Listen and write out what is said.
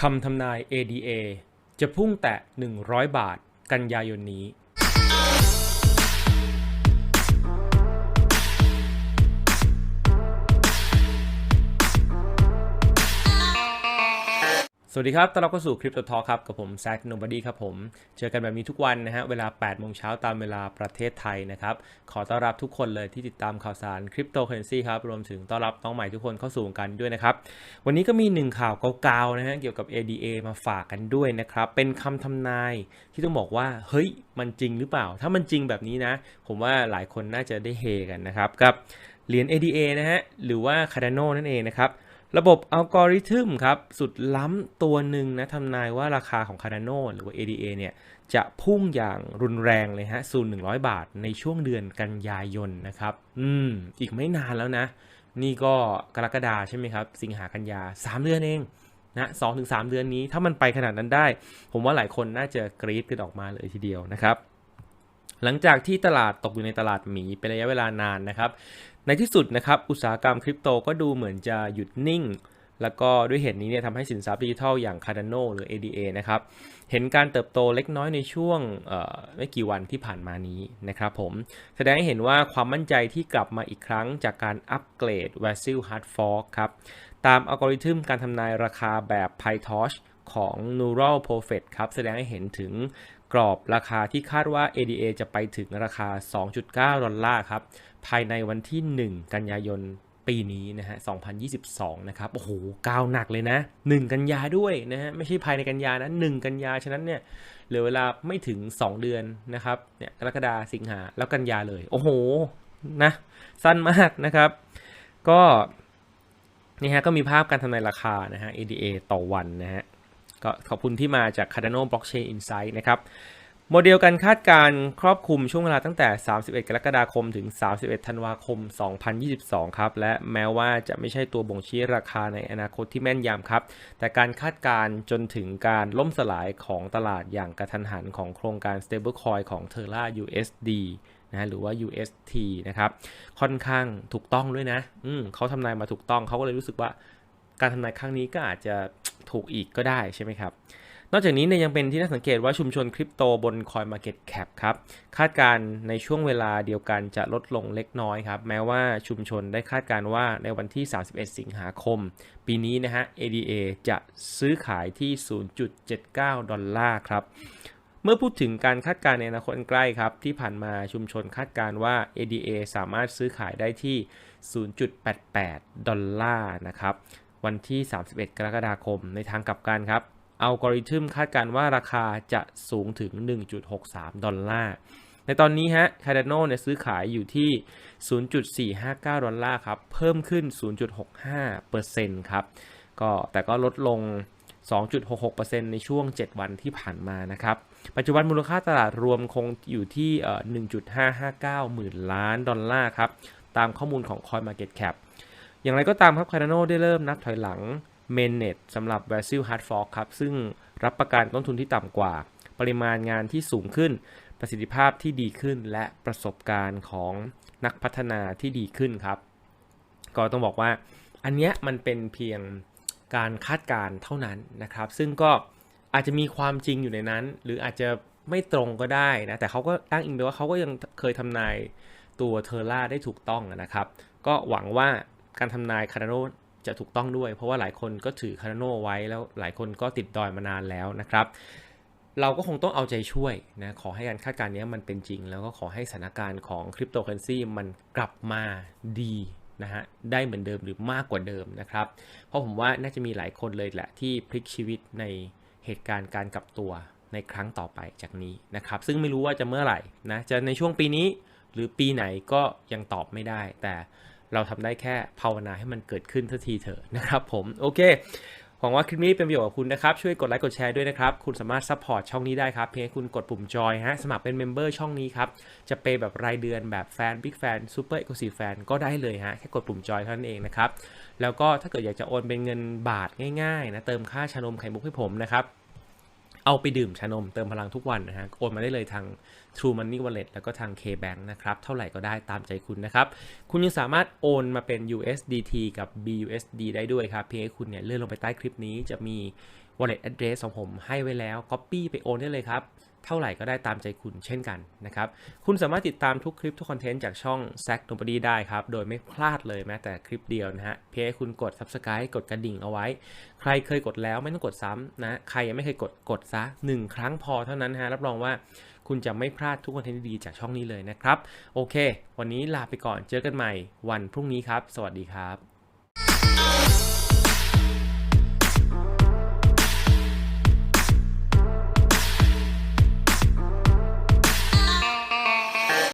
คำทำนาย ADA จะพุ่งแตะ 100 บาท กันยายนนี้ วัสดีครับต้อนรับเข้าสู่คริปโตทอครับ กับผมแซคโนบอดี้ครับผม เจอกันแบบนี้ทุกวันนะฮะ เวลา 8 โมงเช้าตามเวลาประเทศไทยนะครับ ขอต้อนรับทุกคนเลยที่ติดตามข่าวสารคริปโตเคอเรนซีครับ รวมถึงต้อนรับน้องใหม่ทุกคนเข้าสู่วงการด้วยนะครับ วันนี้ก็มีหนึ่งข่าวเก่าๆนะฮะ เกี่ยวกับ ADA มาฝากกันด้วยนะครับ เป็นคำทำนายที่ต้องบอกว่า เฮ้ย มันจริงหรือเปล่า ถ้ามันจริงแบบนี้นะ ผมว่าหลายคนน่าจะได้เฮกันนะครับ กับเหรียญ ADA นะฮะ หรือว่า Cardano นั่นเองนะครับ ระบบอัลกอริทึมครับ สุดล้ำตัวหนึ่งนะทำนายว่าราคาของ Cardano หรือว่า ADA เนี่ย จะพุ่งอย่างรุนแรงเลยฮะสู่100บาทในช่วงเดือนกันยายนนะครับ อืม อีกไม่นานแล้วนะ นี่ก็กรกฎาใช่ไหมครับ สิงหากันยา 3 เดือนเองนะสองถึงสามเดือนนี้ถ้ามันไปขนาดนั้นได้ ผมว่าหลายคนน่าจะกรี๊ดกันออกมาเลยทีเดียวนะครับหลังจากที่ตลาดตกอยู่ในตลาดหมีเป็นระยะเวลานานนะครับ ในที่สุดนะครับอุตสาหกรรมคริปโตก็ดูเหมือนจะหยุดนิ่ง แล้วก็ด้วยเหตุนี้เนี่ยทำให้สินทรัพย์ดิจิทัลอย่าง Cardano หรือ ADA นะครับเห็นการเติบโตเล็กน้อยในช่วงไม่กี่วันที่ผ่านมานี้นะครับผมแสดงให้เห็นว่าความมั่นใจที่กลับมาอีกครั้งจากการอัปเกรด v a s i l Hard Fork ครับตามอัลกอริทึมการทำนายราคาแบบ PyTorch ของ Neural Prophet ครับแสดงให้เห็นถึง กรอบราคาที่คาดว่า ADA จะไปถึงราคา 2.9 ดอลลาร์ครับ ภายในวันที่ 1 กันยายนปีนี้นะฮะ 2022 นะครับ โอ้โห ก้าวหนักเลยนะ 1 กันยาด้วยนะฮะ ไม่ใช่ภายในกันยานะ 1 กันยา ฉะนั้นเนี่ย เหลือเวลาไม่ถึง 2 เดือนนะครับ เนี่ย กรกฎาสิงหา แล้วกันยาเลย โอ้โห นะ สั้นมากนะครับ ก็ นี่ฮะ ก็มีภาพการทำนายราคานะฮะ ADA ต่อวันนะฮะ ก็ขอบคุณที่มาจาก Cardano Blockchain Insight นะครับโมเดลการคาดการครอบคลุมช่วงเวลาตั้งแต่ 31 กรกฎาคมถึง 31 ธันวาคม 2022 ครับ และแม้ว่าจะไม่ใช่ตัวบ่งชี้ราคาในอนาคตที่แม่นยำครับ แต่การคาดการจนถึงการล่มสลายของตลาดอย่างกระทันหันของโครงการ stablecoin ของ Terra USD นะหรือว่า UST นะครับ ค่อนข้างถูกต้องด้วยนะ อืมเขาทำนายมาถูกต้องเขาก็เลยรู้สึกว่าการทำนายครั้งนี้ก็อาจจะ ถูกอีกก็ได้ใช่ไหมครับ นอกจากนี้เนี่ยยังเป็นที่น่าสังเกตว่าชุมชนคริปโตบน CoinMarketCap ครับ คาดการณ์ในช่วงเวลาเดียวกันจะลดลงเล็กน้อยครับ แม้ว่าชุมชนได้คาดการณ์ว่าในวันที่ 31 สิงหาคม ปีนี้นะฮะ ADA จะซื้อขายที่ 0.79 ดอลลาร์ครับเมื่อพูดถึงการคาดการณ์ในอนาคตใกล้ครับ ที่ผ่านมาชุมชนคาดการณ์ว่า ADA สามารถซื้อขายได้ที่ 0.88 ดอลลาร์นะครับ วันที่ 31 กรกฎาคม ในทางกลับกันครับอัลกอริทึมคาดการว่าราคาจะสูงถึง 1.63 ดอลลาร์ ในตอนนี้ฮะ Cardano เนี่ยซื้อขายอยู่ที่ 0.459 ดอลลาร์ครับ เพิ่มขึ้น 0.65%ครับ ก็แต่ก็ลดลง 2.66%ในช่วง 7 วันที่ผ่านมานะครับ ปัจจุบันมูลค่าตลาดรวมคงอยู่ที่ 1.559 หมื่นล้านดอลลาร์ครับ ตามข้อมูลของ CoinMarketCap อย่างไรก็ตามครับ Cardano ได้เริ่มนับถอยหลัง Mainnet สำหรับ v a s i l Hard Fork ครับ ซึ่งรับประกันต้นทุนที่ต่ำกว่า ปริมาณงานที่สูงขึ้น ประสิทธิภาพที่ดีขึ้น และประสบการณ์ของนักพัฒนาที่ดีขึ้นครับ ก็ต้องบอกว่า อันเนี้ยมันเป็นเพียงการคาดการณ์เท่านั้นนะครับ ซึ่งก็อาจจะมีความจริงอยู่ในนั้น หรืออาจจะไม่ตรงก็ได้นะ แต่เขาก็อ้างอิงไปว่าเขาก็ยังเคยทำนายตัวเทอร่าได้ถูกต้องนะครับ ก็หวังว่า การทำนายคาร์โนจะถูกต้องด้วย เพราะว่าหลายคนก็ถือคาร์โนไว้แล้วหลายคนก็ติดดอยมานานแล้วนะครับ เราก็คงต้องเอาใจช่วยนะขอให้การคาดการณ์นี้มันเป็นจริง แล้วก็ขอให้สถานการณ์ของคริปโตเคอเรนซีมันกลับมาดีนะฮะได้เหมือนเดิมหรือมากกว่าเดิมนะครับ เพราะผมว่าน่าจะมีหลายคนเลยแหละที่พลิกชีวิตในเหตุการณ์การกลับตัวในครั้งต่อไปจากนี้นะครับ ซึ่งไม่รู้ว่าจะเมื่อไหร่นะจะในช่วงปีนี้หรือปีไหนก็ยังตอบไม่ได้ แต่ เราทำได้แค่ภาวนาให้มันเกิดขึ้นทันทีเถอะนะครับผมโอเคหวังว่าคลิปนี้เป็นประโยชน์กับคุณนะครับ ช่วยกดไลค์กดแชร์ด้วยนะครับ คุณสามารถซัพพอร์ตช่องนี้ได้ครับ เพียงคุณกดปุ่มจอยฮะ สมัครเป็นเมมเบอร์ช่องนี้ครับ จะเปแบบรายเดือนแบบแฟนบิ๊กแฟนซูเปอร์เอ็กซ์ซีแฟนก็ได้เลยฮะ แค่กดปุ่มจอยเท่านั้นเองนะครับ แล้วก็ถ้าเกิดอยากจะโอนเป็นเงินบาทง่ายๆนะ เติมค่าชานมไข่มุกให้ผมนะครับ เอาไปดื่มชานมเติมพลังทุกวันนะฮะโอนมาได้เลยทาง True Money Wallet แล้วก็ทาง KBank นะครับ เท่าไหร่ก็ได้ตามใจคุณนะครับ คุณยังสามารถโอนมาเป็น USDT กับ BUSD ได้ด้วยครับ เพียงให้คุณเนี่ยเลื่อนลงไปใต้คลิปนี้จะมี wallet address ของผมให้ไว้แล้ว copy ไปโอนได้เลยครับ เท่าไหร่ก็ได้ตามใจคุณเช่นกันนะครับ คุณสามารถติดตามทุกคลิปทุกคอนเทนต์จากช่อง s a c Nobody ได้ครับ โดยไม่พลาดเลยแม้แต่คลิปเดียวนะฮะ เพียงให้คุณกด subscribe กดกระดิ่งเอาไว้ ใครเคยกดแล้วไม่ต้องกดซ้ำนะ ใครยังไม่เคยกดกดซะ 1 ครั้งพอเท่านั้นฮะ รับรองว่าคุณจะไม่พลาดทุกคอนเทนต์ดีจากช่องนี้เลยนะครับ โอเค วันนี้ลาไปก่อน เจอกันใหม่วันพรุ่งนี้ครับ สวัสดีครับ